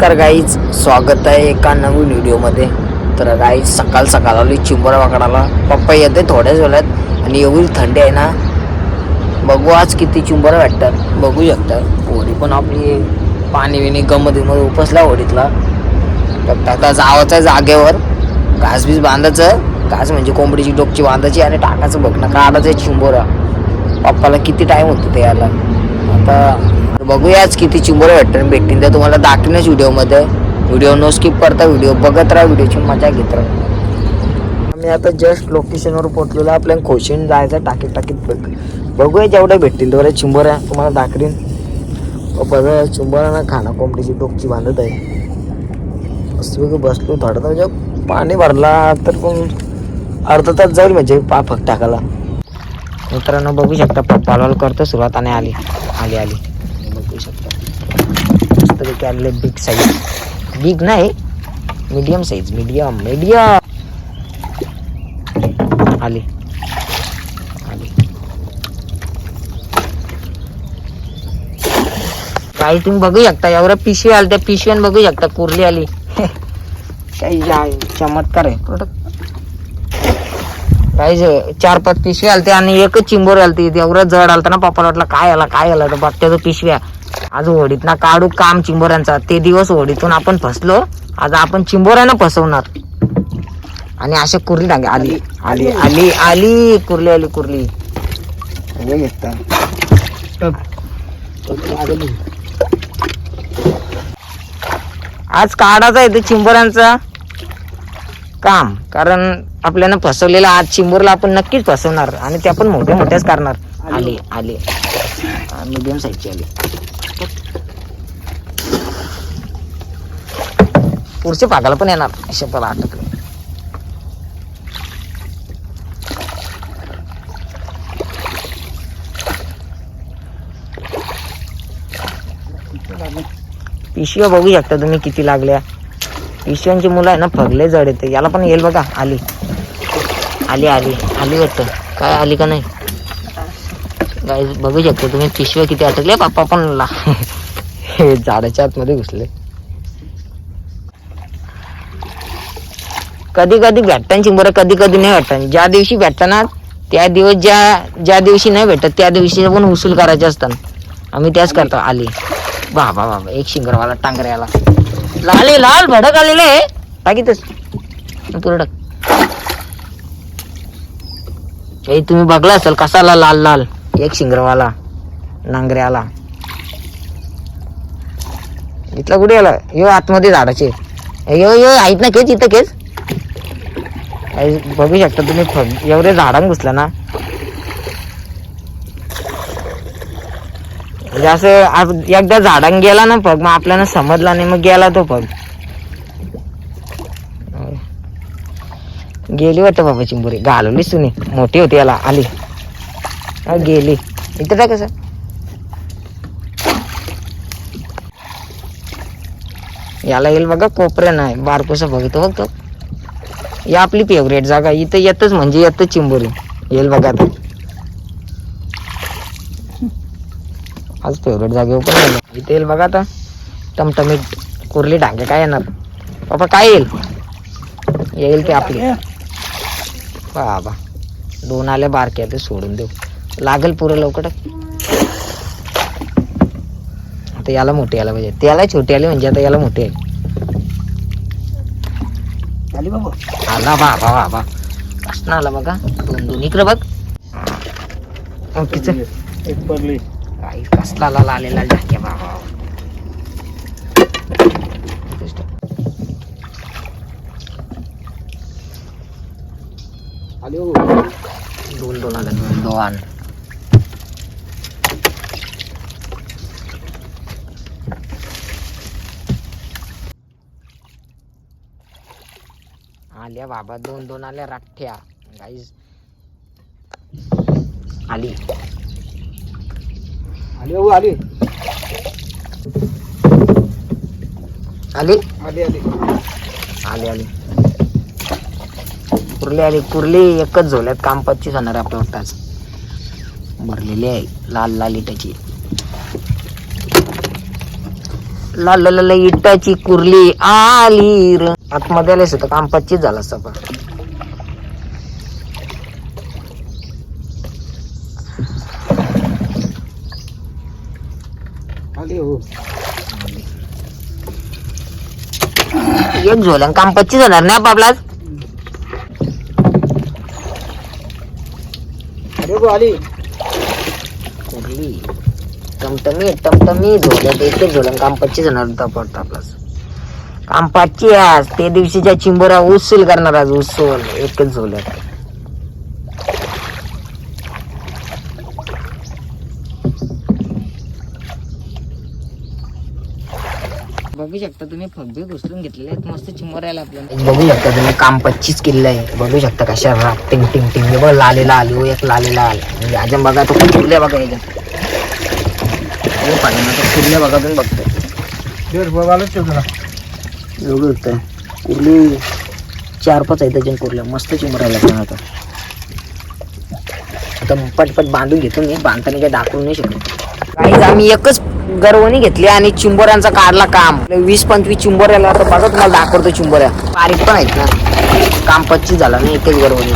नमस्कार गाईज स्वागत आहे एका नवीन व्हिडिओमध्ये तर गाईज सकाळ सकाळ आली चिंबोरा वाकडाला. पप्पा येते थोड्याच वेळात आणि एवढी थंडी आहे ना. बघू आज किती चिंबोरा भेटतात. बघू शकतात होडी पण आपली पाणी बिणी गमत उपसला होडीतला. फक्त आता जावाचं आहे जागेवर घास बीस बांधायचं. घास म्हणजे कोंबडीची डोकची बांधायची आणि टाकायचं बघ ना. काढायचं आहे चिंबोरा. पप्पाला किती टाईम होतो ते याला आता बघूया आज किती चिंबोरे भेटतात भेटतील तर तुम्हाला दाखवण्याच व्हिडिओमध्ये. व्हिडिओ नो स्किप करता व्हिडिओ बघत राहा व्हिडिओची मजा घेत राहा. आम्ही आता जस्ट लोकेशनवर पोहोचलेलो आपल्याला खोशीन जायचं टाकीत टाकीत बघ. बघूया जेवढ्या भेटतील तेवढ्या चिंबोऱ्या तुम्हाला दाखवीन. बघा चिंबोऱ्यांना खाना कोंबडीची डोकची बांधत आहे. मस्त बसलो थोडं म्हणजे पाणी भरला तर पण अर्धा तास जाईल म्हणजे पा टाकायला. मित्रांनो बघू शकता पप्पाला करतो सुरुवात आणि आली आली आली. मस्तपैकी आणले बिग साईज बिग नाही मीडियम साईज मीडियम मीडियम आले. आली. काही तुम्ही बघू शकता एवढ्या पिशवी आली त्या पिशव्यान बघू शकता कुर्ली आली. काही जा- चमत्कार आहे. प्रोडक्ट काही चार पाच पिशवी आलते आणि एकच चिंबोर आलती. एवढं जड आलता ना पप्पाला वाटलं काय आला काय आला? तर बघत्याचं पिशव्या आज होडीत ना काढू काम चिंबोऱ्यांचा. ते दिवस होडीतून आपण फसलो आज आपण चिंबोऱ्यानं फसवणार. आणि अशा कुर्ली टांगे आली आली आली आली कुर्ली आली कुर्ली. आज काढायचा आहे ते चिंबोऱ्यांचा काम कारण आपल्याला फसवलेला आज चिंबूरला आपण नक्कीच फसवणार आणि त्या पण मोठ्या मोठ्याच करणार. आली आली. मीडियम साईजची आली. पुढच्या भागाला पण येणार. शपथ अटकले पिशव्या बघू शकता तुम्ही किती लागल्या. पिशव्यांची मुलं आहे ना फगले जड येते याला पण येईल बघा आली. आली आली. आली वाटतं. काय आली का नाही? काय बघू शकता तुम्ही पिशव्या किती अटकल्या. पापा पण ला झाडाच्या आतमध्ये घुसले. कधी कधी भेटताना बरं कधी कधी नाही भेटत ज्या दिवशी भेटताना त्या दिवस ज्या ज्या दिवशी नाही भेटत त्या दिवशी पण वसूल करायचे असतात. आम्ही त्याच करतो आली. बाबा बाबा एक शिंगरवाला टांगऱ्याला. लाल लाल भडक आलेले आहे. टाकीतच पुरडक तुम्ही बघला असेल कसाला लाल लाल? एक शिंगरवाला नांगऱ्याला. इथला कुठे आला यो आतमध्ये झाडाचे. यो यो आहेत ना केच इथं केच बघू शकता तुम्ही फग एवढे झाडांना घुसला ना. म्हणजे असं एकदा झाडांना गेला ना पग मग आपल्याला समजला नाही मग गेला तो पग गेली वाटतं बाबा चिंबुरी घालवली सुनी मोठी होती याला आली. गेली. इथे काय कसं याला येईल बघा कोपऱ्या नाही बारकोसा बघतो बघतो ही आपली फेवरेट जागा इथं येतच म्हणजे येतच चिंबोरी. येईल बघा आता. आज फेवरेट जागेवर पण येईल इथे येईल बघा आता. टमटमीट कुर्ली डांगे काय येणार? बाबा काय येईल? येईल ते आपली. बाबा दोन आल्या बारक्या ते सोडून देऊ. लागेल पुरं लवकर. आता याला मोठी आला पाहिजे. त्याला छोटी आली म्हणजे आता याला मोठी आली. आली बाबा. आला बाबा बाबा कसं आला बघा. दोन दोन. इकडे बघ. ओकेच एक पडली. आई कसला लाल आलेला जाके बाबा आली हो. दोन दोन आले. दोन दोन. आल्या बाबा. दोन दोन आल्या. राठ्या गाईज आली. आली हो आली. आली? आली आली. आली आली. कुर्ली आली. कुर्ली एकच झोल्यात. काम पच्चीस होणार आहे आपल्या वाटताच भरलेली आहे. लाल लाल इटाची. ला ला ला ला इटाची कुर्ली आली र आतमध्ये आलेस तर काम पच्चीस झाला असता पण एक झोल्यान काम पच्चीस होणार नाही आपला अरे हो आली. कुर्ली टमटमी टमटमी झोल्यात एक झोल्यान काम पच्चीस होणार पडता आपला काम पाचची आज. ते दिवशीच्या चिंबोरा उसूल करणार आज उसूल एकच झोल्यात बघू शकता तुम्ही फब्बे घुसलून घेतलेले आहेत. मस्त चिंबर आला आपल्याला. बघू शकता तुम्ही काम पच्चीस किल्ला आहे. बघू शकता कशा राग. टिंग टिंग टिंग. बघ लालेला आली हो एक लालेला आला. म्हणजे अजून बघा तो कुर्ल्या बघा याच्यात. हे पाहिजे तो कुर्ल्या बघा तुम्ही बघतो दिवस बघ आलोच ठेवतो कुर्ली चार पाच आहेत त्याच्या कुर्ल्या. मस्त चिंबर लागणार आता. आता पटपट बांधून घेतो मी. बांधताना काही दाखवू नाही शकत. काही आम्ही एकच गर्वणी घेतली आणि चिंबोऱ्यांचा काढला काम. वीस पंचवीस चिंबोऱ्याला तर बघा तुम्हाला दाखवतो चिंबोऱ्या. बारीक पण आहेत ना. काम पच्चीस झाला ना एकच गरवणी.